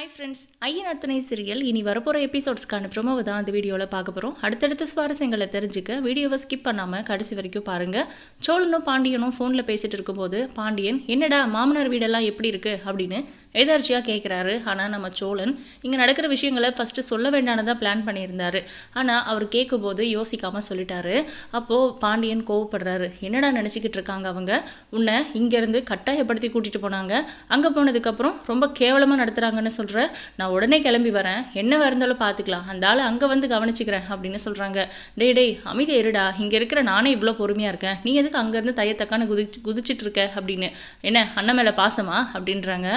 Hi friends ஐயன் அர்த்தனை serial. இனி வரப்போகிற எபிசோட்ஸ்க்கான ப்ரொமோவை தான் அந்த வீடியோவில் பார்க்க போகிறோம் அடுத்தடுத்த சுவாரஸ்யங்களை தெரிஞ்சுக்க வீடியோவை ஸ்கிப் பண்ணாமல் கடைசி வரைக்கும் பாருங்கள் சோழனும் பாண்டியனும் ஃபோனில் பேசிகிட்டு இருக்கும்போது பாண்டியன் என்னடா மாமனார் வீடெல்லாம் எப்படி இருக்குது அப்படின்னு எதர்ச்சியாக கேட்குறாரு ஆனால் நம்ம சோழன் இங்கே நடக்கிற விஷயங்களை ஃபஸ்ட்டு சொல்ல வேண்டானதாக பிளான் பண்ணியிருந்தாரு. ஆனால் அவர் கேட்கும்போது யோசிக்காமல் சொல்லிட்டாரு. அப்போது பாண்டியன் கோவப்படுறாரு. என்னடா நினச்சிக்கிட்டு இருக்காங்க அவங்க? உன்னை இங்கேருந்து கட்டாயப்படுத்தி கூட்டிகிட்டு போனாங்க. அங்கே போனதுக்கப்புறம் ரொம்ப கேவலமாக நடத்துகிறாங்கன்னு சொல்கிற நான் உடனே கிளம்பி வரேன். என்ன இருந்தாலும் பார்த்துக்கலாம் அந்த ஆள் அங்கே வந்து கவனிச்சுக்கிறேன் அப்படின்னு சொல்கிறாங்க டேய் டே அமைதி இருடா. இங்கே இருக்கிற நானே இவ்வளோ பொறுமையாக இருக்கேன். நீ எதுக்கு அங்கேருந்து தையத்தக்கான குதி குதிச்சிட்டு இருக்க அப்படின்னு. என்ன அண்ணன் மேலே பாசமா? அப்படின்றாங்க.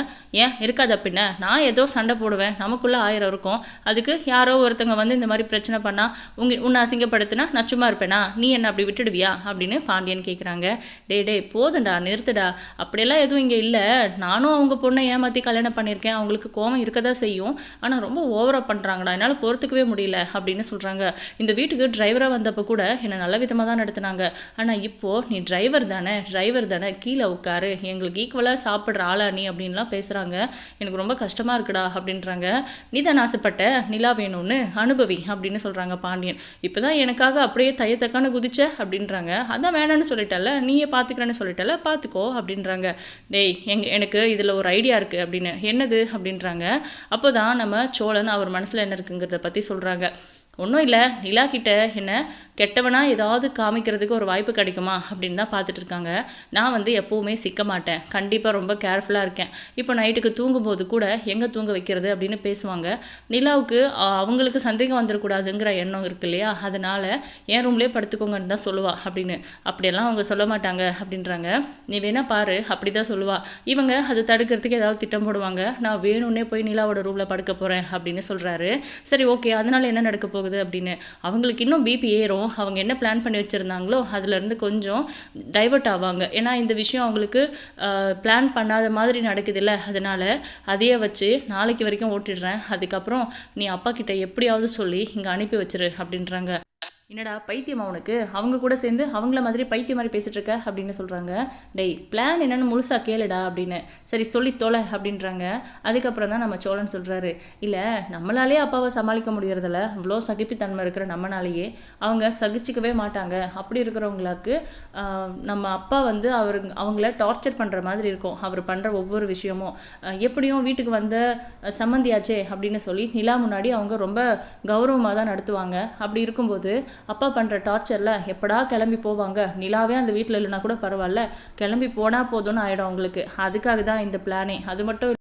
ஏன் ஏன்? இருக்காத பின்ன? நான் ஏதோ சண்டை போடுவேன். நமக்குள்ளே ஆயிரம் இருக்கும். அதுக்கு யாரோ ஒருத்தங்க வந்து இந்த மாதிரி பிரச்சனை பண்ணால் உங்க உன்னை அசிங்கப்படுத்தினா நான் சும்மா இருப்பேனா? நீ என்ன அப்படி விட்டுடுவியா? அப்படின்னு பாண்டியன் கேட்குறாங்க டே டே போதுண்டா நிறுத்துடா. அப்படியெல்லாம் எதுவும் இங்கே இல்லை. நானும் அவங்க பொண்ணை ஏமாற்றி கல்யாணம் பண்ணியிருக்கேன். அவங்களுக்கு கோவம் இருக்க தான் செய்யும். ஆனால் ரொம்ப ஓவராக பண்ணுறாங்கடா என்னால் பொறுத்துக்கவே முடியல அப்படின்னு சொல்கிறாங்க இந்த வீட்டுக்கு டிரைவராக வந்தப்போ கூட என்னை நல்ல விதமாக தான் நடத்துனாங்க. ஆனால் இப்போது நீ டிரைவர் தானே? டிரைவர் தானே? கீழே உட்காரு. எங்களுக்கு ஈக்குவலாக சாப்பிட்ற ஆளா நீ அப்படின்லாம் பேசுகிறாங்க எனக்கு ரொம்ப கஷ்டமாக இருக்குடா அப்படின்றாங்க. நீ தான் ஆசைப்பட்ட நிலா வேணும்னு அனுபவி அப்படின்னு சொல்கிறாங்க பாண்டியன். இப்போ தான் எனக்காக அப்படியே தையத்தக்கான குதிச்ச அப்படின்றாங்க. அதான் வேணான்னு சொல்லிட்டல நீயே பார்த்துக்கிறேன்னு சொல்லிட்டல பார்த்துக்கோ அப்படின்றாங்க. டேய் எங் எனக்கு இதில் ஒரு ஐடியா இருக்குது அப்படின்னு. என்னது? அப்படின்றாங்க. அப்போ தான் நம்ம சோழன் அவர் மனசில் என்ன இருக்குங்கிறத பற்றி சொல்கிறாங்க ஒன்றும் இல்லை நிலா கிட்ட என்ன கெட்டவனா ஏதாவது காமிக்கிறதுக்கு ஒரு வாய்ப்பு கிடைக்குமா அப்படின்னு தான் பார்த்துட்டு இருக்காங்க. நான் வந்து எப்போவுமே சிக்க மாட்டேன். கண்டிப்பாக ரொம்ப கேர்ஃபுல்லாக இருக்கேன். இப்போ நைட்டுக்கு தூங்கும்போது கூட எங்கே தூங்க வைக்கிறது அப்படின்னு பேசுவாங்க. நிலாவுக்கு அவங்களுக்கு சந்தேகம் வந்துடக்கூடாதுங்கிற எண்ணம் இருக்கு இல்லையா? அதனால் என் ரூம்லேயே படுத்துக்கோங்கன்னு தான் சொல்லுவா அப்படின்னு. அப்படியெல்லாம் அவங்க சொல்ல மாட்டாங்க அப்படின்றாங்க. நீ வேணா பாரு அப்படி தான் சொல்லுவா. இவங்க அதை தடுக்கிறதுக்கு ஏதாவது திட்டம் போடுவாங்க. நான் வேணும்னே போய் நிலாவோட ரூமில் படுக்க போகிறேன் அப்படின்னு சொல்கிறாரு சரி ஓகே அதனால் என்ன நடக்க போகுது? அப்படின்னு. அவங்களுக்கு இன்னும் பிபி ஏறும். அவங்க என்ன பிளான் பண்ணி வச்சுருந்தாங்களோ அதுலேருந்து கொஞ்சம் டைவர்ட் ஆவாங்க. ஏன்னா இந்த விஷயம் அவங்களுக்கு பிளான் பண்ணாத மாதிரி நடக்குதுல்ல. அதனால் அதையே வச்சு நாளைக்கு வரைக்கும் ஓட்டிடுறேன். அதுக்கப்புறம் நீ அப்பா கிட்ட எப்படியாவது சொல்லி இங்கே அனுப்பி வச்சிரு அப்படின்றாங்க. என்னடா பைத்தியம் அவனுக்கு? அவங்க கூட சேர்ந்து அவங்கள மாதிரி பைத்தியம் மாதிரி பேசிகிட்டு இருக்க அப்படின்னு சொல்கிறாங்க டேய் பிளான் என்னென்னு முழுசா கேளுடா அப்படின்னு. சரி சொல்லி தொலை அப்படின்றாங்க. அதுக்கப்புறம் தான் நம்ம சோழன் சொல்கிறாரு இல்லை நம்மளாலே அப்பாவை சமாளிக்க முடியறதில்ல. இவ்வளோ சகிப்புத்தன்மை இருக்கிற நம்மனாலேயே அவங்க சகிச்சிக்கவே மாட்டாங்க. அப்படி இருக்கிறவங்களுக்கு நம்ம அப்பா வந்து அவர் அவங்கள டார்ச்சர் பண்ணுற மாதிரி இருக்கும். அவர் பண்ணுற ஒவ்வொரு விஷயமும். எப்படியும் வீட்டுக்கு வந்த சம்மந்தியாச்சே அப்படின்னு சொல்லி நிலா முன்னாடி அவங்க ரொம்ப கௌரவமாக தான் நடத்துவாங்க. அப்படி இருக்கும்போது அப்பா பண்ணுற டார்ச்சரில் எப்படா கிளம்பி போவாங்க? நிலாவே அந்த வீட்டில் இல்லைனா கூட பரவாயில்ல. கிளம்பி போனால் போதும்னு ஆயிடும் அவங்களுக்கு. அதுக்காக தான் இந்த பிளானே அது மட்டும்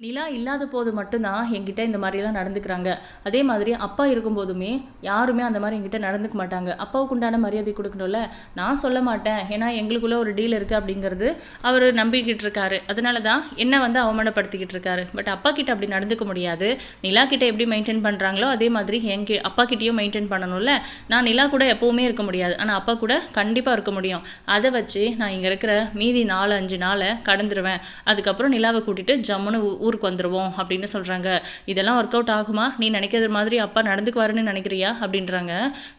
நிலா இல்லாத போது மட்டும்தான் என்கிட்ட இந்த மாதிரிலாம் நடந்துக்கிறாங்க. அதே மாதிரி அப்பா இருக்கும்போதுமே யாருமே அந்த மாதிரி என்கிட்ட நடந்துக்க மாட்டாங்க. அப்பாவுக்கு உண்டான மரியாதை கொடுக்கணும்ல? நான் சொல்ல மாட்டேன். ஏன்னா எங்களுக்குள்ள ஒரு டீல் இருக்குது அப்படிங்கிறது அவர் நம்பிக்கிட்டு இருக்காரு. அதனால தான் என்ன வந்து அவமானப்படுத்திக்கிட்டு இருக்காரு. பட் அப்பா கிட்ட அப்படி நடந்துக்க முடியாது. நிலா கிட்ட எப்படி மெயின்டைன் பண்ணுறாங்களோ அதே மாதிரி எங்க அப்பா கிட்டேயும் மெயின்டைன் பண்ணணும்ல? நான் நிலா கூட எப்போவுமே இருக்க முடியாது. ஆனால் அப்பா கூட கண்டிப்பாக இருக்க முடியும். அதை வச்சு நான் இங்கே இருக்கிற மீதி நாலு அஞ்சு நாளை கடந்துருவேன். அதுக்கப்புறம் நிலாவை கூட்டிட்டு ஜம்முன்னு ஊ- ஊருக்கு வந்துடுவோம் அப்படின்னு சொல்கிறாங்க இதெல்லாம் ஒர்க் அவுட் ஆகுமா? நீ நினைக்கிறது மாதிரி அப்பா நடந்துக்குவாருன்னு நினைக்கிறியா? அப்படின்றாங்க.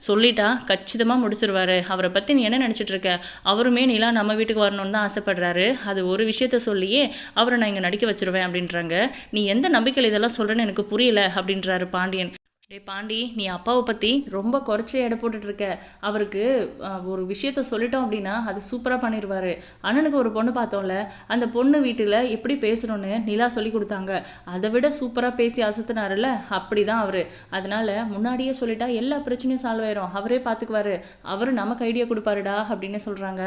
சொல்லிட்டா கச்சிதமாக முடிச்சிருவாரு. அவரை பற்றி நீ என்ன நினச்சிட்டு இருக்க? அவருமே நிலா நம்ம வீட்டுக்கு வரணும்னு தான் ஆசைப்படுறாரு. அது ஒரு விஷயத்த சொல்லியே அவரை நான் இங்கே நடிக்க வச்சிருவேன். அப்படின்றாங்க. நீ எந்த நம்பிக்கையில் இதெல்லாம் சொல்கிறேன்னு எனக்கு புரியல. அப்படின்றாரு பாண்டியன். டே பாண்டி நீ அப்பாவை பற்றி ரொம்ப குறைச்சி எடை போட்டுட்ருக்க அவருக்கு ஒரு விஷயத்த சொல்லிட்டோம் அப்படின்னா அது சூப்பராக பண்ணிடுவாரு அண்ணனுக்கு ஒரு பொண்ணு பார்த்தோம்ல அந்த பொண்ணு வீட்டில் எப்படி பேசணும்னு நிலா சொல்லி கொடுத்தாங்க. அதை விட சூப்பராக பேசி அசத்துனாருல்ல? அப்படி தான் அவர். அதனால் முன்னாடியே சொல்லிட்டா எல்லா பிரச்சனையும் சால்வ் ஆயிரும். அவரே பார்த்துக்குவாரு அவர் நமக்கு ஐடியா கொடுப்பாருடா அப்படின்னு சொல்கிறாங்க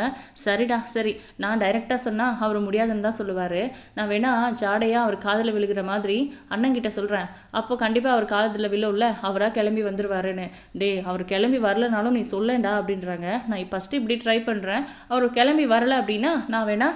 சரிடா சரி. நான் டைரெக்டாக சொன்னால் அவர் முடியாதுன்னு தான் சொல்லுவார். நான் வேணா ஜாடையாக அவர் காதில் விழுகிற மாதிரி அண்ணங்கிட்ட சொல்கிறேன் அப்போ கண்டிப்பாக அவர் காதில் விழும்ல அவராக கிளம்பி வந்துருவாருன்னு. டேய் அவர் கிளம்பி வரலனாலும் நீ சொல்லேண்டா அப்படின்றாங்க. நான் ஃபஸ்ட்டு இப்படி ட்ரை பண்ணுறேன் அவர் கிளம்பி வரல அப்படின்னா நான் வேணா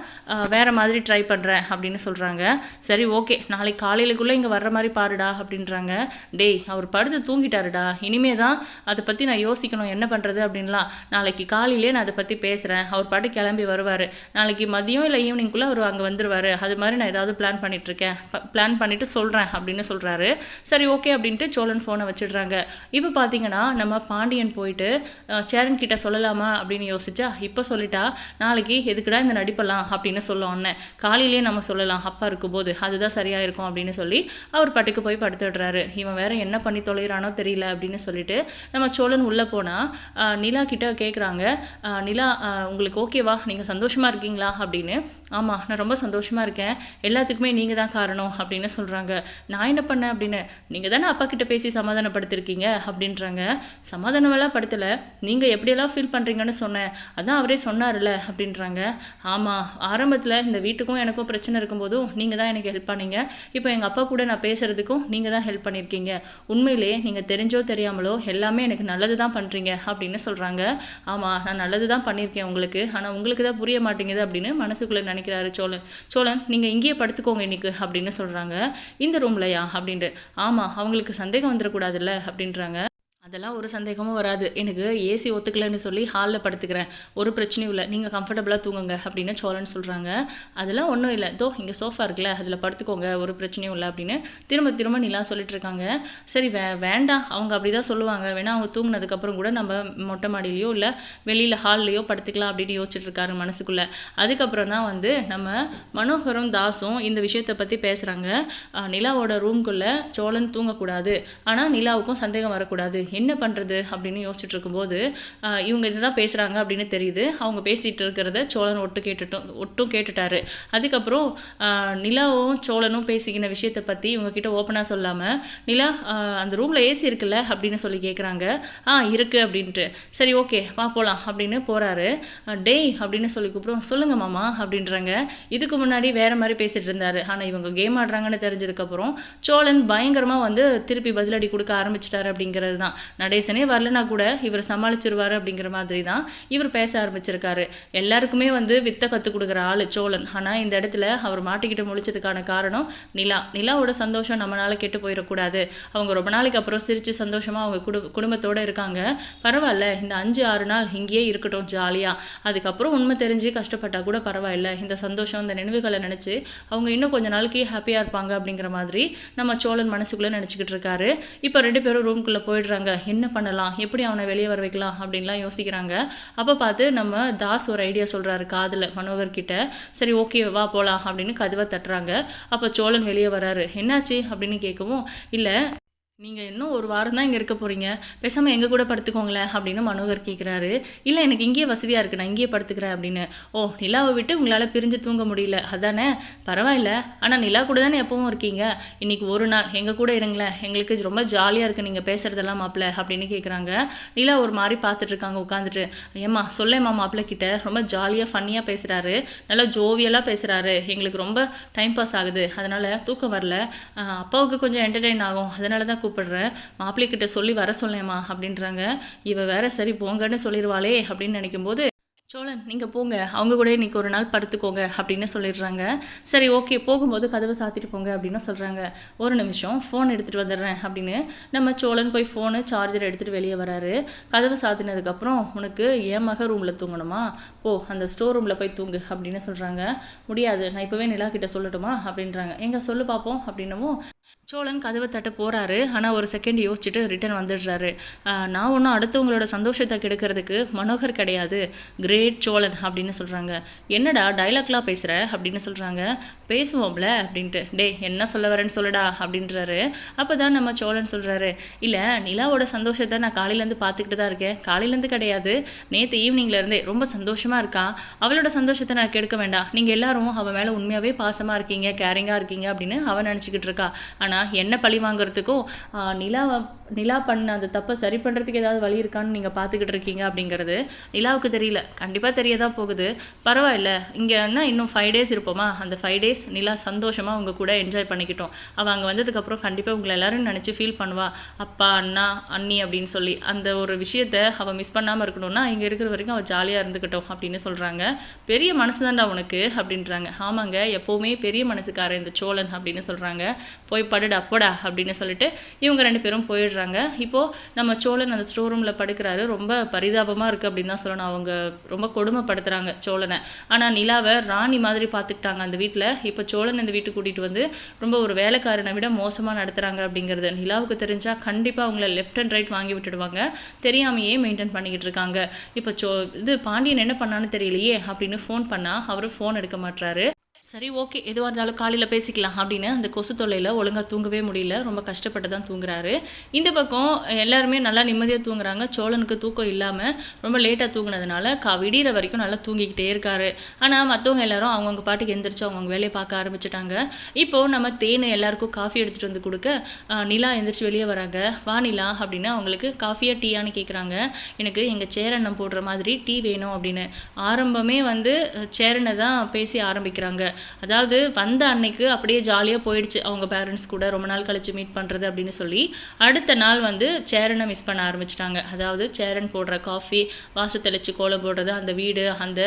வேறு வேற மாதிரி ட்ரை பண்ணுறேன் அப்படின்னு சொல்கிறாங்க சரி ஓகே. நாளைக்கு காலையிலக்குள்ளே இங்கே வர்ற மாதிரி பாருடா அப்படின்றாங்க. டேய் அவர் படுத்து தூங்கிட்டாருடா. இனிமே தான் அதை பற்றி நான் யோசிக்கணும். என்ன பண்ணுறது அப்படின்லாம். நாளைக்கு காலையிலே நான் அதை பற்றி பேசுகிறேன் அவர் பாட்டு கிளம்பி வருவார். நாளைக்கு மதியம் இல்லை ஈவினிங்குள்ளே அவர் அங்கே வந்துடுவார் அது மாதிரி நான் ஏதாவது பிளான் பண்ணிகிட்ருக்கேன் பிளான் பண்ணிவிட்டு சொல்கிறேன் அப்படின்னு சொல்கிறாரு சரி ஓகே அப்படின்ட்டு சோழன் ஃபோனை வச்சிடுறாங்க. இப்போ பார்த்தீங்கன்னா நம்ம பாண்டியன் போயிட்டு சேரன் கிட்ட சொல்லலாமா அப்படின்னு யோசிச்சா இப்போ சொல்லிட்டா நாளைக்கு எதுக்குடா இந்த நடிப்பெல்லாம் அப்படின்னு சொல்லும் அண்ணன் காலையிலேயே நம்ம சொல்லலாம் அப்பா இருக்கும்போது அதுதான் சரியாக இருக்கும் அப்படின்னு சொல்லி அவர் பட்டுக்கு போய் படுத்துடுறாரு. இவன் வேற என்ன பண்ணி தொலைகிறானோ தெரியல அப்படின்னு சொல்லிட்டு நம்ம சோழன் உள்ளே போனால் நிலா கிட்ட கேட்குறாங்க நிலா உங்களுக்கு ஓகேவா நீங்கள் சந்தோஷமாக இருக்கீங்களா? அப்படின்னு. ஆமாம் நான் ரொம்ப சந்தோஷமாக இருக்கேன். எல்லாத்துக்குமே நீங்கள் தான் காரணம் அப்படின்னு சொல்கிறாங்க நான் என்ன பண்ணேன் அப்படின்னு நீங்கள் தானே அப்பா கிட்ட பேசி சமாதானப்படுத்திருக்கீங்க அப்படின்றாங்க. சமாதானமெல்லாம் படுத்தலை. நீங்கள் எப்படியெல்லாம் ஃபீல் பண்ணுறீங்கன்னு சொன்னேன். அதான் அவரே சொன்னார்ல அப்படின்றாங்க. ஆமாம் ஆரம்பத்தில் இந்த வீட்டுக்கும் எனக்கும் பிரச்சனை இருக்கும்போதும் நீங்கள் தான் எனக்கு ஹெல்ப் பண்ணீங்க. இப்போ எங்கள் அப்பா கூட நான் பேசுகிறதுக்கும் நீங்கள் தான் ஹெல்ப் பண்ணியிருக்கீங்க உண்மையிலே நீங்கள் தெரிஞ்சோ தெரியாமலோ எல்லாமே எனக்கு நல்லது தான் பண்ணுறீங்க அப்படின்னு சொல்கிறாங்க ஆமாம் நான் நல்லது தான் பண்ணியிருக்கேன் உங்களுக்கு. ஆனால் உங்களுக்கு தான் புரிய மாட்டேங்குது அப்படின்னு மனசுக்குள்ளே நினைக்கிறாரு சோழன். சோழன் நீங்கள் இங்கேயே படுத்துக்கோங்க இன்னைக்கு அப்படின்னு சொல்கிறாங்க இந்த ரூம்லையா அப்படின்ட்டு. ஆமாம் அவங்களுக்கு சந்தேகம் வந்துடக்கூடாதுல்ல அப்படின்றாங்க. அதெல்லாம் ஒரு சந்தேகமும் வராது. எனக்கு ஏசி ஒத்துக்கலைன்னு சொல்லி ஹாலில் படுத்துக்கிறேன். ஒரு பிரச்சனையும் இல்லை. நீங்கள் கம்ஃபர்டபுளாக தூங்குங்க அப்படின்னு சோழன் சொல்கிறாங்க அதெல்லாம் ஒன்றும் இல்லை. தோ இங்கே சோஃபா இருக்குல்ல அதில் படுத்துக்கோங்க ஒரு பிரச்சனையும் இல்லை அப்படின்னு திரும்ப திரும்ப நிலா சொல்லிட்டு இருக்காங்க. சரி வே வேண்டாம். அவங்க அப்படி தான் சொல்லுவாங்க. வேணா அவங்க தூங்கினதுக்கப்புறம் கூட நம்ம மொட்டை மாடியிலையோ இல்லை வெளியில் ஹால்லையோ படுத்துக்கலாம் அப்படின்னு யோசிச்சுட்டு இருக்காரு மனசுக்குள்ளே. அதுக்கப்புறம் தான் வந்து நம்ம மனோகரும் தாஸும் இந்த விஷயத்தை பற்றி பேசுகிறாங்க நிலாவோட ரூம்குள்ளே சோழன் தூங்கக்கூடாது. ஆனால் நிலாவுக்கும் சந்தேகம் வரக்கூடாது. என்ன பண்ணுறது அப்படின்னு யோசிச்சுட்டு இருக்கும்போது இவங்க இதுதான் பேசுகிறாங்க அப்படின்னு தெரியுது. அவங்க பேசிகிட்டு இருக்கிறத சோழன் ஒட்டு கேட்டுட்டோம் ஒட்டும் கேட்டுட்டாரு. அதுக்கப்புறம் நிலாவும் சோழனும் பேசிக்கின விஷயத்தை பற்றி இவங்கக்கிட்ட ஓப்பனாக சொல்லாமல் நிலா அந்த ரூமில் ஏசி இருக்குல்ல அப்படின்னு சொல்லி கேட்குறாங்க ஆ இருக்குது அப்படின்ட்டு. சரி ஓகே வா போகலாம் அப்படின்னு போகிறாரு டேய் அப்படின்னு சொல்லி கூப்பிடுவோம் சொல்லுங்க மாமா அப்படின்றாங்க. இதுக்கு முன்னாடி வேறு மாதிரி பேசிகிட்டு இருந்தாரு. ஆனால் இவங்க கேம் ஆடுறாங்கன்னு தெரிஞ்சதுக்கப்புறம் சோழன் பயங்கரமாக வந்து திருப்பி பதிலடி கொடுக்க ஆரம்பிச்சிட்டாரு அப்படிங்கிறது தான் நடேசனே வரலனா கூட இவர் சமாளிச்சிருவாரு அப்படிங்கிற மாதிரி தான் இவர் பேச ஆரம்பிச்சிருக்காரு. எல்லாருக்குமே வந்து வித்தை கற்றுக் கொடுக்குற ஆள் சோழன். ஆனால் இந்த இடத்துல அவர் மாட்டிக்கிட்டு முழிச்சதுக்கான காரணம் நிலா. நிலாவோட சந்தோஷம் நம்மளால் கெட்டு போயிடக்கூடாது. அவங்க ரொம்ப நாளைக்கு அப்புறம் சிரித்து சந்தோஷமாக அவங்க குடு குடும்பத்தோடு இருக்காங்க. பரவாயில்ல இந்த அஞ்சு ஆறு நாள் இங்கேயே இருக்கட்டும் ஜாலியாக அதுக்கப்புறம் உண்மை தெரிஞ்சு கஷ்டப்பட்டால் கூட பரவாயில்ல. இந்த சந்தோஷம் இந்த நினைவுகளை நினச்சி அவங்க இன்னும் கொஞ்ச நாளைக்கு ஹாப்பியாக இருப்பாங்க அப்படிங்கிற மாதிரி நம்ம சோழன் மனசுக்குள்ளே நினச்சிக்கிட்டு இருக்காரு. இப்போ ரெண்டு பேரும் ரூம்குள்ளே போயிடுறாங்க. என்ன பண்ணலாம்? எப்படி அவனை வெளியே வர வைக்கலாம்? அப்படின்லாம் யோசிக்கிறாங்க. அப்போ பார்த்து நம்ம தாஸ் ஒரு ஐடியா சொல்கிறாரு காதில் மனோகர் கிட்ட. சரி ஓகே வா போகலாம் அப்படின்னு கதவை தட்டுறாங்க. அப்போ சோழன் வெளியே வராரு. என்னாச்சு? அப்படின்னு கேட்கவும் இல்லை நீங்கள் இன்னும் ஒரு வாரம் தான் இங்கே இருக்க போகிறீங்க பேசாமல் எங்கள் கூட படுத்துக்கோங்களேன் அப்படின்னு மனோகர் கேட்குறாரு இல்லை எனக்கு இங்கேயே வசதியாக இருக்குது நான் இங்கேயே படுத்துக்கிறேன் அப்படின்னு. ஓ நிலாவை விட்டு உங்களால் பிரிஞ்சு தூங்க முடியல. அதானே? பரவாயில்ல. ஆனால் நிலா கூட தானே எப்பவும் இருக்கீங்க? இன்னைக்கு ஒரு நாள். எங்கள் கூட இருங்களேன். எங்களுக்கு ரொம்ப ஜாலியாக இருக்குது நீங்கள் பேசுகிறதெல்லாம் மாப்பிள்ள அப்படின்னு கேட்குறாங்க நிலா ஒரு மாதிரி பார்த்துட்ருக்காங்க உட்காந்துட்டு ஏம்மா சொல்லேம்மா மாப்பிள்ள கிட்ட. ரொம்ப ஜாலியாக ஃபன்னியாக பேசுகிறாரு நல்லா ஜோவியலாக பேசுகிறாரு எங்களுக்கு ரொம்ப டைம் பாஸ் ஆகுது. அதனால் தூக்கம் வரல. அப்பாவுக்கு கொஞ்சம் என்டர்டெயின் ஆகும். அதனால தான் கூப்பிடுறேன். மாப்பிள்ளை கிட்ட சொல்லி வர சொல்லேம்மா அப்படின்றாங்க. இவ வேற சரி போங்கன்னு சொல்லிடுவாளே அப்படின்னு நினைக்கும்போது சோழன் நீங்கள் போங்க. அவங்க கூட இன்னைக்கு ஒரு நாள் படுத்துக்கோங்க அப்படின்னு சொல்லிடுறாங்க. சரி ஓகே போகும்போது கதவை சாத்திட்டு போங்க அப்படின்னு சொல்கிறாங்க ஒரு நிமிஷம் ஃபோன் எடுத்துகிட்டு வந்துடுறேன் அப்படின்னு. நம்ம சோழன் போய் ஃபோனு சார்ஜர் எடுத்துகிட்டு வெளியே வராரு. கதவை சாத்தினதுக்கப்புறம் உனக்கு என் மக ரூமில் தூங்கணுமா? போ அந்த ஸ்டோர் ரூமில் போய் தூங்கு அப்படின்னு சொல்கிறாங்க முடியாது நான் இப்போவே நிலா கிட்ட சொல்லட்டுமா? அப்படின்றாங்க. எங்கே சொல்லு பார்ப்போம் அப்படின்னவும் சோழன் கதவை தட்ட போகிறாரு ஆனால் ஒரு செகண்ட் யோசிச்சுட்டு ரிட்டர்ன் வந்துடுறாரு. நான் ஒன்றும் அடுத்தவங்களோட சந்தோஷத்தை கெடுக்கிறதுக்கு மனோகர் கிடையாது. கிரேட் சோழன் அப்படின்னு சொல்கிறாங்க என்னடா டைலாக்லாம் பேசுகிற அப்படின்னு சொல்கிறாங்க பேசுவோம்ல அப்படின்ட்டு. டேய் என்ன சொல்ல வரேன்னு சொல்லுடா அப்படின்றாரு. அப்போ தான் நம்ம சோழன் சொல்கிறாரு இல்லை நிலாவோட சந்தோஷத்தை நான் காலையிலேருந்து பார்த்துக்கிட்டு தான் இருக்கேன். காலையிலேருந்து கிடையாது. நேற்று ஈவினிங்லேருந்தே ரொம்ப சந்தோஷமாக இருக்கான் அவளோட சந்தோஷத்தை நான் கெடுக்க வேண்டாம். நீங்கள் எல்லாரும் அவள் மேலே உண்மையாகவே பாசமாக இருக்கீங்க கேரிங்காக இருக்கீங்க அப்படின்னு அவன் நினச்சிக்கிட்டு இருக்கா. ஆனால் என்ன பழி வாங்குறதுக்கும் நிலாவை நிலா பண்ண அந்த தப்பை சரி பண்ணுறதுக்கு ஏதாவது வழி இருக்கான்னு நீங்கள் பார்த்துக்கிட்டு இருக்கீங்க அப்படிங்கிறது நிலாவுக்கு தெரியல. கண்டிப்பாக தெரிய தான் போகுது. பரவாயில்ல. இங்கே என்ன இன்னும் ஃபைவ் டேஸ் இருப்போமா? அந்த ஃபைவ் டேஸ் நிலா சந்தோஷமாக உங்கள் கூட என்ஜாய் பண்ணிக்கிட்டோம். அவள் அங்கே வந்ததுக்கப்புறம் கண்டிப்பாக உங்களை எல்லோரும் நினச்சி ஃபீல் பண்ணுவா. அப்பா அண்ணா அண்ணி அப்படின்னு சொல்லி. அந்த ஒரு விஷயத்த அவள் மிஸ் பண்ணாமல் இருக்கணும்னா இங்கே இருக்கிற வரைக்கும் அவள் ஜாலியாக இருந்துக்கிட்டோம் அப்படின்னு சொல்கிறாங்க பெரிய மனசு தான்டா உனக்கு அப்படின்றாங்க. ஆமாங்க எப்போவுமே பெரிய மனசுக்கார இந்த சோழன் அப்படின்னு சொல்கிறாங்க போய் படுடா போடா அப்படின்னு சொல்லிட்டு இவங்க ரெண்டு பேரும் போயிடுறாங்க. இப்போது நம்ம சோழன் அந்த ஸ்டோர் ரூமில் படுக்கிறாரு. ரொம்ப பரிதாபமாக இருக்குது அப்படின்னு தான் சொல்லணும். அவங்க ரொம்ப கொடுமைப்படுத்துகிறாங்க சோழனை. ஆனால் நிலாவை ராணி மாதிரி பார்த்துக்கிட்டாங்க அந்த வீட்டில் இப்போ சோழன் இந்த வீட்டுக்கு கூட்டிகிட்டு வந்து ரொம்ப ஒரு வேலைக்காரனை விட மோசமாக நடத்துகிறாங்க அப்படிங்கிறது. நிலாவுக்கு தெரிஞ்சால் கண்டிப்பாக அவங்கள லெஃப்ட் அண்ட் ரைட் வாங்கி விட்டுடுவாங்க. தெரியாமையே மெயின்டைன் பண்ணிக்கிட்டு இருக்காங்க. இப்போ சோ இது பாண்டியன் என்ன பண்ணான்னு தெரியலையே அப்படின்னு ஃபோன் பண்ணால் அவர் ஃபோன் எடுக்க மாட்டுறாரு சரி ஓகே. எதுவாக இருந்தாலும் காலையில் பேசிக்கலாம் அப்படின்னு அந்த கொசு தொல்லையில் ஒழுங்காக தூங்கவே முடியல. ரொம்ப கஷ்டப்பட்டு தான் தூங்குறாரு. இந்த பக்கம் எல்லாருமே நல்லா நிம்மதியாக தூங்குறாங்க. சோழனுக்கு தூக்கம் இல்லாமல் ரொம்ப லேட்டாக தூங்கினதுனால கா விடிகிற வரைக்கும் நல்லா தூங்கிக்கிட்டே இருக்காரு. ஆனால் மற்றவங்க எல்லாரும் அவங்கவுங்க பாட்டுக்கு எந்திரிச்சு அவங்கவுங்க வேலையை பார்க்க ஆரம்பிச்சிட்டாங்க. இப்போது நம்ம தேன் எல்லாருக்கும் காஃபி எடுத்துகிட்டு வந்து கொடுக்க நிலா எந்திரிச்சு வெளியே வராங்க. வா நிலா அப்படின்னு அவங்களுக்கு காஃபியா டீயான்னு கேட்குறாங்க எனக்கு எங்கள் சேரண்ணம் போடுற மாதிரி டீ வேணும் அப்படின்னு. ஆரம்பமே வந்து சேரனை தான் பேசி ஆரம்பிக்கிறாங்க. அதாவது வந்த அன்னைக்கு அப்படியே ஜாலியாக போயிடுச்சு. அவங்க பேரண்ட்ஸ் கூட ரொம்ப நாள் கழிச்சு மீட் பண்ணுறது அப்படின்னு சொல்லி அடுத்த நாள் வந்து சேரனை மிஸ் பண்ண ஆரம்பிச்சிட்டாங்க. அதாவது சேரன் போடுற காஃபி வாச தெளிச்சு கோலம் போடுறது அந்த வீடு அந்த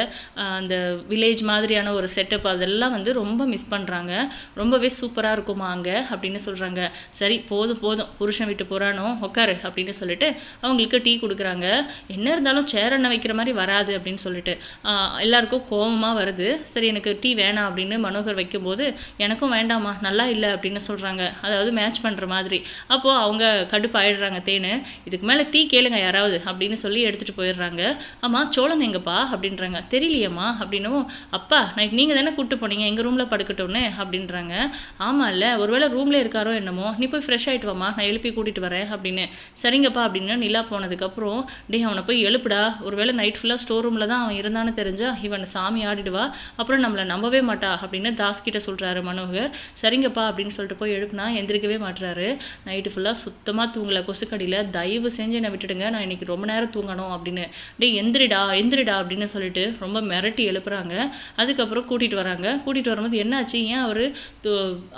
அந்த வில்லேஜ் மாதிரியான ஒரு செட்டப் அதெல்லாம் வந்து ரொம்ப மிஸ் பண்ணுறாங்க ரொம்பவே சூப்பராக இருக்குமா அங்கே அப்படின்னு சொல்கிறாங்க சரி போதும் போதும். புருஷன் விட்டு போகிறானோ உட்காரு அப்படின்னு சொல்லிட்டு அவங்களுக்கு டீ கொடுக்குறாங்க. என்ன இருந்தாலும் சேரனை வைக்கிற மாதிரி வராது அப்படின்னு சொல்லிட்டு எல்லாருக்கும் கோவமாக வருது. சரி எனக்கு டீ வேணாம் அப்படின்னு மனோகர் வைக்கும்போது எனக்கும் வேண்டாமா நல்லா இல்லை அப்படின்னு சொல்கிறாங்க அதாவது மேட்ச் பண்ணுற மாதிரி. அப்போது அவங்க கடுப்பாயிடுறாங்க தேனு. இதுக்கு மேலே டீ கேளுங்க யாராவது அப்படின்னு சொல்லி எடுத்துகிட்டு போயிடுறாங்க. ஆமாம் சோழன் எங்கப்பா? அப்படின்றாங்க. தெரியலையம்மா அப்படின்னும் அப்பா நைட் நீங்கள் தானே கூப்பிட்டு போனீங்க எங்கள் ரூமில் படுக்கட்டும்னு? அப்படின்றாங்க. ஆமாம் இல்லை ஒருவேளை ரூம்ல இருக்காரோ என்னமோ நீ போய் ஃப்ரெஷ் ஆகிட்டு வாமா நான் எழுப்பி கூட்டிகிட்டு வரேன் அப்படின்னு. சரிங்கப்பா அப்படின்னு நிலா போனதுக்கப்புறம் டே அவனை போய் எழுப்புடா. ஒருவேளை நைட் ஃபுல்லாக ஸ்டோர் ரூமில் தான் அவன் இருந்தான்னு தெரிஞ்சா இவன் சாமி ஆடிடுவா. அப்புறம் நம்மளை நம்பவே மாட்டா. அப்படின்னு தாஸ் கிட்ட சொல்கிறாரு மனோகர். சரிங்கப்பா அப்படின்னு சொல்லிட்டு போய் எழுப்புனா எந்திரிக்கவே மாட்டுறாரு நைட்டு ஃபுல்லாக சுத்தமாக தூங்கலை. கொசுக்கடியில் தயவு செஞ்சு என்னை விட்டுடுங்க. நான் இன்றைக்கி ரொம்ப நேரம் தூங்கணும் அப்படின்னு. டேய் எந்திரிடா எந்திரிடா அப்படின்னு சொல்லிட்டு ரொம்ப மிரட்டி எழுப்புறாங்க. அதுக்கப்புறம் கூட்டிகிட்டு வராங்க. கூட்டிகிட்டு வரும்போது என்னாச்சு? ஏன் அவர்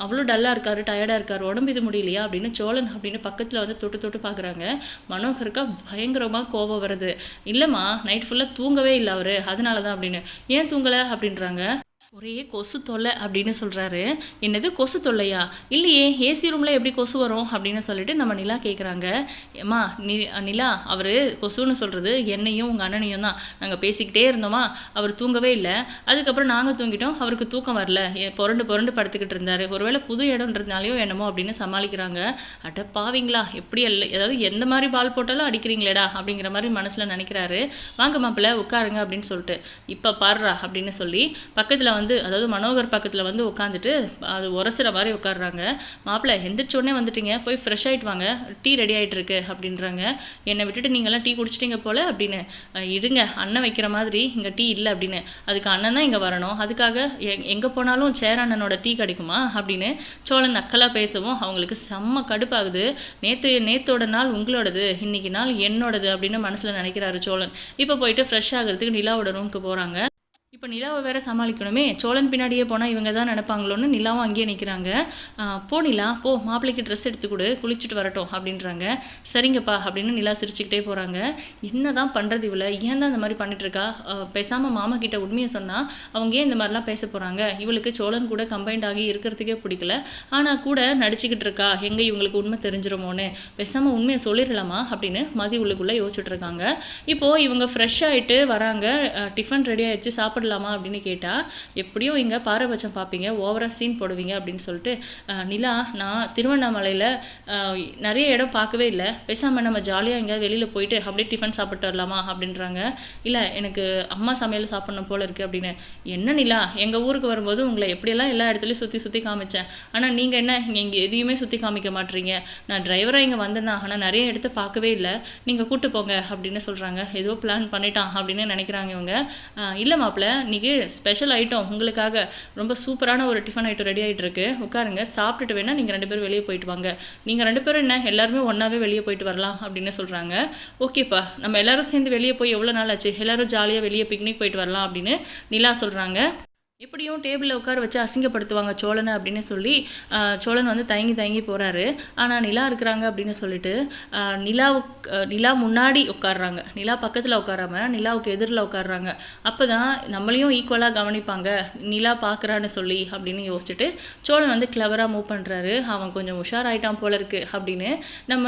அவ்வளோ டல்லாக இருக்காரு டயர்டாக இருக்கார் உடம்பு இது முடியலையா அப்படின்னு சோழன் அப்படின்னு பக்கத்தில் வந்து தொட்டு தொட்டு பார்க்குறாங்க மனோகருக்கா பயங்கரமாக கோபம் வருது. இல்லைம்மா நைட் ஃபுல்லாக தூங்கவே இல்லை அவர். அதனால தான் அப்படின்னு. ஏன் தூங்கலை? அப்படின்றாங்க. ஒரே கொசு தொல்லை அப்படின்னு சொல்கிறாரு என்னது கொசு தொல்லையா? இல்லையே ஏசி ரூமில் எப்படி கொசு வரும் அப்படின்னு சொல்லிட்டு நம்ம நிலா கேட்குறாங்க ஏம்மா நி நிலா அவர் கொசுன்னு சொல்கிறது என்னையும் உங்கள் அண்ணனையும் தான். நாங்கள் பேசிக்கிட்டே இருந்தோமா? அவர் தூங்கவே இல்லை. அதுக்கப்புறம் நாங்கள் தூங்கிட்டோம். அவருக்கு தூக்கம் வரல. புரண்டு புரண்டு படுத்துக்கிட்டு இருந்தார். ஒருவேளை புது இடம்ன்றதுனாலையோ என்னமோ அப்படின்னு சமாளிக்கிறாங்க. அட பாவிங்களா? எப்படி அல்ல ஏதாவது எந்த மாதிரி பால் போட்டாலும் அடிக்கிறீங்களேடா அப்படிங்கிற மாதிரி மனசில் நினைக்கிறாரு. வாங்க மாப்பிள்ள உட்காருங்க அப்படின்னு சொல்லிட்டு. இப்போ பாடுறா அப்படின்னு சொல்லி பக்கத்தில் வந்து வந்து அதாவது மனோகர் பக்கத்தில் வந்து உட்காந்துட்டு அது உரசுற மாதிரி உட்காடுறாங்க மாப்பிள்ளை எந்திரிச்சோடனே வந்துட்டீங்க போய் ஃப்ரெஷ் ஆகிட்டு வாங்க. டீ ரெடி ஆயிட்டு இருக்கு அப்படின்றாங்க. என்னை விட்டுட்டு நீங்களாம் டீ குடிச்சிட்டீங்க போல அப்படின்னு இருங்க அண்ணன் வைக்கிற மாதிரி இங்கே டீ இல்லை அப்படின்னு. அதுக்கு அண்ணன் தான் இங்கே வரணும். அதுக்காக எங்கே போனாலும் சேர அண்ணனோட டீ கிடைக்குமா அப்படின்னு. சோழன் நக்கலாக பேசவும். அவங்களுக்கு செம்ம கடுப்பாகுது. நேற்று நேத்தோட நாள் உங்களோடது. இன்னைக்கு நாள் என்னோடது அப்படின்னு மனசில் நினைக்கிறாரு சோழன். இப்போ போயிட்டு ஃப்ரெஷ் ஆகிறதுக்கு நிலாவோட ரூமுக்கு போகிறாங்க இப்போ நிலாவை வேற சமாளிக்கணுமே. சோழன் பின்னாடியே போனால் இவங்க தான் நடப்பாங்களோன்னு நிலாவும் அங்கேயே நிற்கிறாங்க போ நிலா போ. மாப்பிள்ளைக்கு ட்ரெஸ் எடுத்து கொடு. குளிச்சுட்டு வரட்டும் அப்படின்றாங்க. சரிங்கப்பா அப்படின்னு நிலா சிரிச்சுக்கிட்டே போகிறாங்க என்ன தான் பண்ணுறது இவளை? ஏன் தான் இந்த மாதிரி பண்ணிட்டுருக்கா? பேசாமல் மாமா கிட்ட உண்மையை சொன்னால் அவங்க ஏன் இந்த மாதிரிலாம் பேச போகிறாங்க இவளுக்கு சோழன் கூட கம்பைண்ட் ஆகி இருக்கிறதுக்கே பிடிக்கல. ஆனால் கூட நடிச்சுக்கிட்டு இருக்கா. எங்கே இவங்களுக்கு உண்மை தெரிஞ்சிருமோன்னு. பேசாமல் உண்மையை சொல்லிடலாமா அப்படின்னு மதி உள்ளுக்குள்ளே யோசிச்சுட்டு இருக்காங்க. இப்போது இவங்க ஃப்ரெஷ் ஆகிட்டு வராங்க. டிஃபன் ரெடி ஆகிடுச்சு சாப்பிடலாம் அப்படின்னு கேட்டால் எப்படியும் இங்கே பாரபட்சம் பார்ப்பீங்க ஓவராக சீன் போடுவீங்க அப்படின்னு சொல்லிட்டு நிலா நான் திருவண்ணாமலையில் நிறைய இடம் பார்க்கவே இல்லை. பேசாமல் நம்ம ஜாலியாக எங்கேயாவது வெளியில் போயிட்டு அப்படியே டிஃபன் சாப்பிட்டு வரலாமா? அப்படின்றாங்க. இல்லை எனக்கு அம்மா சமையல் சாப்பிடணும் போல இருக்குது அப்படின்னு. என்ன நிலா எங்கள் ஊருக்கு வரும்போது உங்களை எப்படியெல்லாம் எல்லா இடத்துலையும் சுற்றி சுற்றி காமிச்சேன். ஆனால் நீங்கள் என்ன இங்கே எதையுமே சுற்றி காமிக்க மாட்டீங்க. நான் டிரைவராக இங்கே வந்தேன்னா ஆனால் நிறைய இடத்த பார்க்கவே இல்லை. நீங்கள் கூப்பிட்டு போங்க அப்படின்னு சொல்கிறாங்க ஏதோ பிளான் பண்ணிட்டான் அப்படின்னு நினைக்கிறாங்க இவங்க. இல்லை மாப்பிள்ள இன்றைக்கி ஸ்பெஷல் ஐட்டம் உங்களுக்காக ரொம்ப சூப்பரான ஒரு டிஃபன் ஐட்டம் ரெடி ஆகிட்டு இருக்கு. உட்காருங்க சாப்பிட்டுட்டு வேணால் நீங்கள் ரெண்டு பேரும் வெளியே போயிட்டு வாங்க. நீங்கள் ரெண்டு பேரும் என்ன எல்லாருமே ஒன்றாவே வெளியே போயிட்டு வரலாம் அப்படின்னு சொல்கிறாங்க ஓகேப்பா நம்ம எல்லாரும் சேர்ந்து வெளியே போய் எவ்வளோ நாள் ஆச்சு? எல்லாரும் ஜாலியாக வெளியே பிக்னிக் போயிட்டு வரலாம் அப்படின்னு நிலா சொல்கிறாங்க எப்படியும் டேபிளில் உட்கார வச்சு அசிங்கப்படுத்துவாங்க சோழனை அப்படின்னு சொல்லி சோழன் வந்து தயங்கி தயங்கி போகிறாரு ஆனால் நிலா இருக்கிறாங்க அப்படின்னு சொல்லிட்டு நிலாவுக்கு நிலா முன்னாடி உட்காடுறாங்க நிலா பக்கத்தில் உட்காராம நிலாவுக்கு எதிரில் உட்காடுறாங்க அப்போ தான் நம்மளையும் ஈக்குவலாக கவனிப்பாங்க. நிலா பார்க்குறான்னு சொல்லி அப்படின்னு யோசிச்சுட்டு சோழன் வந்து கிளவராக மூவ் பண்ணுறாரு அவன் கொஞ்சம் உஷாராயிட்டான் போல இருக்கு அப்படின்னு நம்ம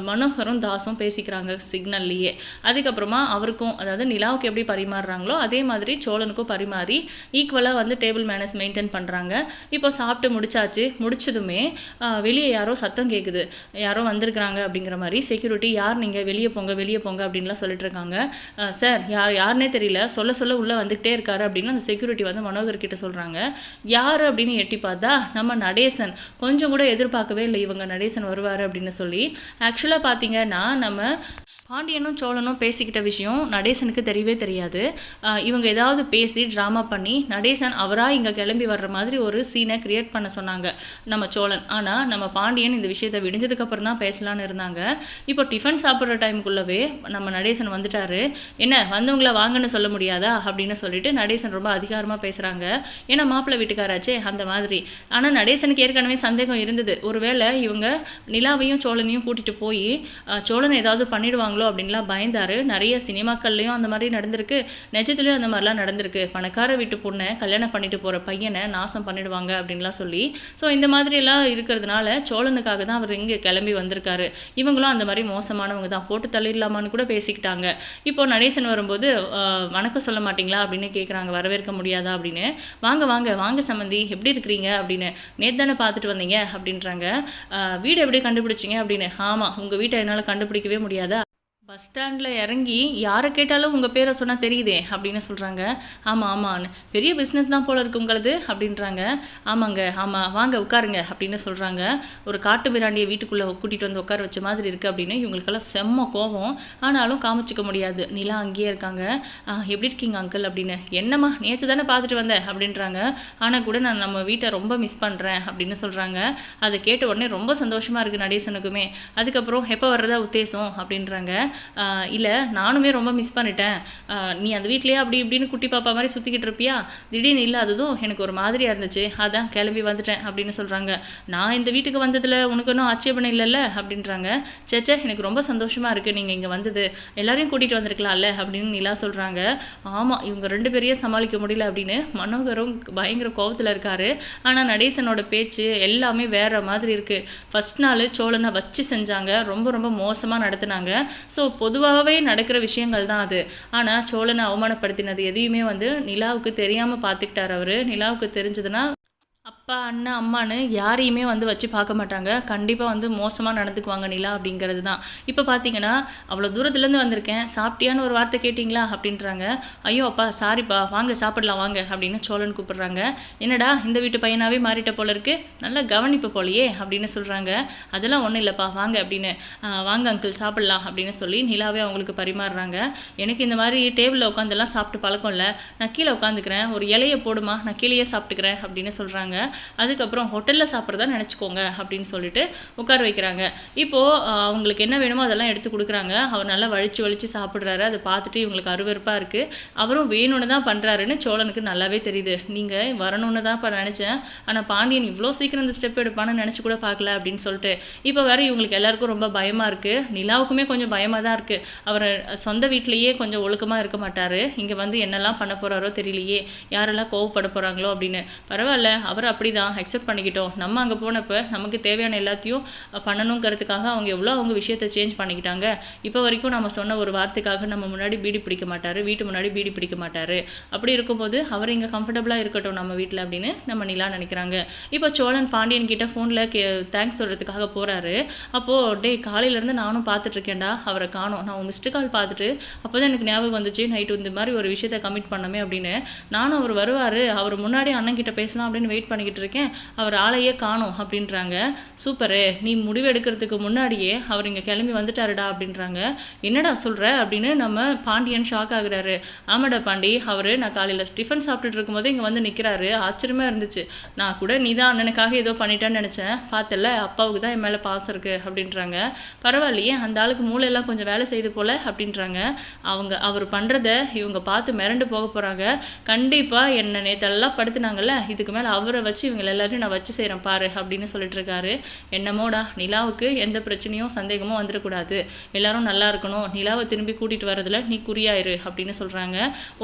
மனோகரும் தாஸும் பேசிக்கிறாங்க சிக்னல்லையே அதுக்கப்புறமா அவருக்கும் அதாவது நிலாவுக்கு எப்படி பரிமாறுறாங்களோ அதே மாதிரி சோழனுக்கும் பரிமாறி ஈக்குவல் ஈக்குவலாக வந்து டேபிள் மேனஸ் மெயின்டைன் பண்ணுறாங்க இப்போ சாப்பிட்டு முடிச்சாச்சு முடிச்சதுமே வெளியே யாரோ சத்தம் கேட்குது யாரோ வந்திருக்கிறாங்க அப்படிங்கிற மாதிரி செக்யூரிட்டி யார் நீங்கள் வெளியே போங்க வெளியே போங்க அப்படின்லாம் சொல்லிட்டு இருக்காங்க. சார் யார் யாருனே தெரியல. சொல்ல சொல்ல உள்ளே வந்துக்கிட்டே இருக்காரு அப்படின்னு அந்த செக்யூரிட்டி வந்து மனோகர் கிட்ட சொல்கிறாங்க யார் அப்படின்னு எட்டி பார்த்தா நம்ம நடேசன். கொஞ்சம் கூட எதிர்பார்க்கவே இல்லை இவங்க நடேசன் வருவார் அப்படின்னு சொல்லி. ஆக்சுவலாக பார்த்தீங்கன்னா நம்ம பாண்டியனும் சோழனும் பேசிக்கிட்ட விஷயம் நடேசனுக்கு தெரியவே தெரியாது. இவங்க ஏதாவது பேசி ட்ராமா பண்ணி நடேசன் அவராக இங்கே கிளம்பி வர்ற மாதிரி ஒரு சீனை கிரியேட் பண்ண சொன்னாங்க. நம்ம சோழன். ஆனால் நம்ம பாண்டியன் இந்த விஷயத்தை விடிஞ்சதுக்கப்புறம் தான் பேசலான்னு இருந்தாங்க. இப்போ டிஃபன் சாப்பிட்ற டைமுக்குள்ளவே நம்ம நடேசன் வந்துட்டாரு. என்ன வந்தவங்கள வாங்கன்னு சொல்ல முடியாதா? அப்படின்னு சொல்லிட்டு நடேசன் ரொம்ப அதிகாரமாக பேசுகிறாங்க ஏன்னா மாப்பிள்ளை வீட்டுக்காராச்சே அந்த மாதிரி. ஆனால் நடேசனுக்கு ஏற்கனவே சந்தேகம் இருந்தது. ஒருவேளை இவங்க நிலாவையும் சோழனையும் கூட்டிகிட்டு போய் சோழனை ஏதாவது பண்ணிடுவாங்களோ அப்படின்லாம் பயந்தாரு. நிறைய சினிமாக்கள்லையும் அந்த மாதிரி நடந்திருக்கு. நிஜத்துலேயும் அந்த மாதிரிலாம் நடந்திருக்கு. பணக்கார வீட்டு பொண்ணை கல்யாணம் பண்ணிட்டு போகிற பையனை நாசம் பண்ணிடுவாங்க அப்படின்லாம் சொல்லி. ஸோ இந்த மாதிரிலாம் இருக்கிறதுனால சோழனுக்காக தான் அவர் இங்கே கிளம்பி வந்திருக்காரு. இவங்களும் அந்த மாதிரி மோசமானவங்க தான். போட்டு தள்ளிடலாமான்னு கூட பேசிக்கிட்டாங்க. இப்போ நடேசன் வரும்போது வணக்கம் சொல்ல மாட்டீங்களா? அப்படின்னு கேட்குறாங்க வரவேற்க முடியாதா? அப்படின்னு. வாங்க வாங்க வாங்க சம்மந்தி எப்படி இருக்கிறீங்க? அப்படின்னு. நேற்று தானே பார்த்துட்டு வந்தீங்க. அப்படின்றாங்க. வீடு எப்படி கண்டுபிடிச்சிங்க? அப்படின்னு. ஆமாம் உங்கள் வீட்டை என்னால் கண்டுபிடிக்கவே முடியாதா? பஸ் ஸ்டாண்டில் இறங்கி யாரை கேட்டாலும் உங்கள் பேரை சொன்னால் தெரியுதே அப்படின்னு சொல்கிறாங்க ஆமாம் ஆமான்னு. பெரிய பிஸ்னஸ் தான் போல இருக்கு உங்களது அப்படின்றாங்க. ஆமாங்க ஆமாம் வாங்க உட்காருங்க அப்படின்னு சொல்கிறாங்க ஒரு காட்டு பிராண்டியை வீட்டுக்குள்ளே கூட்டிகிட்டு வந்து உட்கார வச்ச மாதிரி இருக்குது அப்படின்னு இவங்களுக்கெல்லாம் செம்ம கோபம். ஆனாலும் காமிச்சிக்க முடியாது. நிலா அங்கேயே இருக்காங்க. "ஆ, எப்படி இருக்கீங்க அங்கிள் அப்படின்னு. என்னம்மா நேற்று தானே பார்த்துட்டு வந்தேன் அப்படின்றாங்க. ஆனால் கூட நான் நம்ம வீட்டை ரொம்ப மிஸ் பண்ணுறேன் அப்படின்னு சொல்கிறாங்க அதை கேட்ட உடனே ரொம்ப சந்தோஷமாக இருக்குது நடேசனுக்குமே. அதுக்கப்புறம் எப்போ வர்றதா உத்தேசம்? அப்படின்றாங்க. இல்லை நானுமே ரொம்ப மிஸ் பண்ணிட்டேன். நீ அந்த வீட்லயே அப்படி இப்படின்னு குட்டி பாப்பா மாதிரி சுற்றிக்கிட்டு இருப்பியா? திடீர்னு இல்லாததும் எனக்கு ஒரு மாதிரியாக இருந்துச்சு. அதான் கிளம்பி வந்துட்டேன் அப்படின்னு சொல்கிறாங்க நான் இந்த வீட்டுக்கு வந்ததில் உனக்கு ஒன்றும் ஆட்சேபணம் இல்லைல்ல? அப்படின்றாங்க. சேச்சே எனக்கு ரொம்ப சந்தோஷமாக இருக்குது நீங்கள் இங்கே வந்தது. எல்லாரையும் கூட்டிகிட்டு வந்திருக்கலாம்ல? அப்படின்னு நிலா சொல்கிறாங்க ஆமாம் இவங்க ரெண்டு பேரையும் சமாளிக்க முடியல அப்படின்னு மனோகரும் பயங்கர கோபத்தில் இருக்காரு. ஆனால் நடேசனோட பேச்சு எல்லாமே வேற மாதிரி இருக்குது ஃபஸ்ட் நாள் சோழனை வச்சு செஞ்சாங்க. ரொம்ப ரொம்ப மோசமாக நடத்துனாங்க. ஸோ பொதுவாகவே நடக்கிற விஷயங்கள் தான் அது. ஆனால் சோழனை அவமானப்படுத்தினது எதையுமே வந்து நிலாவுக்கு தெரியாமல் பார்த்துக்கிட்டார் அவர். நிலாவுக்கு தெரிஞ்சதுன்னா அப்பா அண்ணன் அம்மான்னு யாரையுமே வந்து வச்சு பார்க்க மாட்டாங்க. கண்டிப்பாக வந்து மோசமாக நடந்துக்குவாங்க நிலா அப்படிங்கிறது தான் இப்போ பார்த்தீங்கன்னா அவ்வளோ தூரத்துலேருந்து வந்திருக்கேன். சாப்பிட்டியான்னு ஒரு வார்த்தை கேட்டிங்களா அப்படின்றாங்க. ஐயோ அப்பா சாரிப்பா வாங்க சாப்பிடலாம் வாங்க அப்படின்னு சோழன் கூப்பிடுறாங்க. என்னடா இந்த வீட்டு பையனாகவே மாறிட்ட போல இருக்கு. நல்லா கவனிப்பு போலையே அப்படின்னு சொல்கிறாங்க அதெல்லாம் ஒன்றும் இல்லைப்பா வாங்க அப்படின்னு. வாங்க அங்கிள் சாப்பிடலாம் அப்படின்னு சொல்லி நிலாவே அவங்களுக்கு பரிமாறுறாங்க. எனக்கு இந்த மாதிரி டேபிளில் உட்காந்துலாம் சாப்பிட்டு பழக்கம் இல்லை. நான் கீழே உட்காந்துக்கிறேன் ஒரு இலையை போடுமா? நான் கீழேயே சாப்பிட்டுக்கிறேன் அப்படின்னு சொல்கிறாங்க அதுக்கப்புறம் ஹோட்டலில் சாப்பிட்றதா நினச்சிக்கோங்க அப்படின்னு சொல்லிட்டு உட்கார வைக்கிறாங்க. இப்போது அவங்களுக்கு என்ன வேணுமோ அதெல்லாம் எடுத்து கொடுக்குறாங்க. அவர் நல்லா வழிச்சு வழித்து சாப்பிட்றாரு. அதை பார்த்துட்டு இவங்களுக்கு அருவருப்பாக இருக்குது அவரும் வேணும்னு தான் பண்ணுறாருன்னு சோழனுக்கு நல்லாவே தெரியுது. நீங்கள் வரணும்னு தான் இப்போ நினச்சேன். ஆனால் பாண்டியன் இவ்வளோ சீக்கிரம் இந்த ஸ்டெப் எடுப்பான்னு நினச்சி கூட பார்க்கல அப்படின்னு சொல்லிட்டு. இப்போ வேற இவங்களுக்கு எல்லாருக்கும் ரொம்ப பயமாக இருக்குது நிலாவுக்குமே கொஞ்சம் பயமாக தான் இருக்குது அவர் சொந்த வீட்லேயே கொஞ்சம் ஒழுக்கமாக இருக்க மாட்டார். இங்கே வந்து என்னெல்லாம் பண்ண போகிறாரோ தெரியலையே. யாரெல்லாம் கோவப்பட போகிறாங்களோ அப்படின்னு. பரவாயில்ல. அவர் அப்படி அப்படி தான் அக்செப்ட் பண்ணிக்கிட்டோம். நம்ம அங்கே போனப்போ நமக்கு தேவையான எல்லாத்தையும் பண்ணணுங்கிறதுக்காக அவங்க எவ்வளோ அவங்க விஷயத்தை சேஞ்ச் பண்ணிக்கிட்டாங்க. இப்போ வரைக்கும் நம்ம சொன்ன ஒரு வார்த்தைக்காக நம்ம முன்னாடி பீடி பிடிக்க மாட்டார் வீட்டு முன்னாடி பீடி பிடிக்க மாட்டார். அப்படி இருக்கும்போது அவர் இங்கே கம்ஃபர்டபுளாக இருக்கட்டும் நம்ம வீட்டில் அப்படின்னு நம்ம நிலா நினைக்கிறாங்க. இப்போ சோழன் பாண்டியன் கிட்ட ஃபோனில் கே தேங்க்ஸ் சொல்கிறதுக்காக போகிறாரு அப்போது டே காலையிலேருந்து நானும் பார்த்துட்ருக்கேன்டா அவரை காணும். நான் உன் மிஸ்டு கால் பார்த்துட்டு அப்போ தான் எனக்கு ஞாபகம் வந்துச்சு. நைட்டு இந்த மாதிரி ஒரு விஷயத்தை கமிட் பண்ணமே அப்படின்னு நானும் அவர் வருவார். அவர் முன்னாடி அண்ணன் கிட்ட பேசலாம் அப்படின்னு வெயிட் பண்ணிக்கிட்டு இருக்கேன் அவர் ஆளையே காணோம் அப்படின்றாங்க. சூப்பரு நீ முடிவு எடுக்கிறதுக்கு முன்னாடியே அவர் இங்கே கிளம்பி வந்துட்டாருடா அப்படின்றாங்க. என்னடா சொல்கிற அப்படின்னு நம்ம பாண்டியன் ஷாக் ஆகுறாரு. ஆமாடா பாண்டி அவர் நான் காலையில் டிஃபன் சாப்பிட்டுட்டு இருக்கும்போது இங்கே வந்து நிற்கிறாரு ஆச்சரியமாக இருந்துச்சு. நான் கூட நீ தான் அண்ணனுக்காக ஏதோ பண்ணிட்டேன்னு நினச்சேன். பார்த்தல அப்பாவுக்கு தான் என் மேலே பாசம் இருக்குது அப்படின்றாங்க. பரவாயில்லையே அந்த ஆளுக்கு மூளையெல்லாம் கொஞ்சம் வேலை செய்து போல அப்படின்றாங்க. அவங்க அவர் பண்ணுறத இவங்க பார்த்து மிரண்டு போக போகிறாங்க கண்டிப்பாக என்ன நேத்தெல்லாம் படுத்துனாங்கல்ல இதுக்கு மேலே அவரை வச்சு இவங்க எல்லாரையும் நான் வச்சு செய்கிறேன் பாரு அப்படின்னு சொல்லிட்டு இருக்காரு. என்னமோடா நிலாவுக்கு எந்த பிரச்சனையும் சந்தேகமும் வந்துடக்கூடாது. எல்லாரும் நல்லா இருக்கணும். நிலாவை திரும்பி கூட்டிகிட்டு வரதுல நீ குறியாயிரு அப்படின்னு சொல்கிறாங்க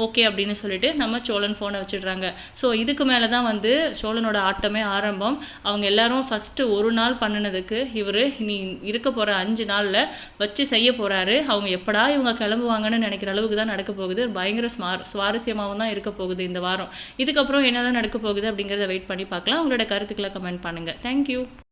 ஓகே அப்படின்னு சொல்லிட்டு நம்ம சோழன் ஃபோனை வச்சிடுறாங்க. ஸோ இதுக்கு மேலே தான் வந்து சோழனோட ஆட்டமே ஆரம்பம். அவங்க எல்லாரும் ஃபஸ்ட்டு ஒரு நாள் பண்ணினதுக்கு இவர் இனி இருக்க போகிற அஞ்சு நாளில் வச்சு செய்ய போகிறாரு அவங்க எப்படா இவங்க கிளம்புவாங்கன்னு நினைக்கிற அளவுக்கு தான் நடக்க போகுது. பயங்கர ஸ்மார் சுவாரஸ்யமாகவும் தான் இருக்க போகுது இந்த வாரம். இதுக்கப்புறம் என்னதான் நடக்க போகுது அப்படிங்கிறத வெயிட் பண்ணி பார்க்கலாம். உங்களோட கருத்துக்களை கமெண்ட் பண்ணுங்கள் தேங்க்யூ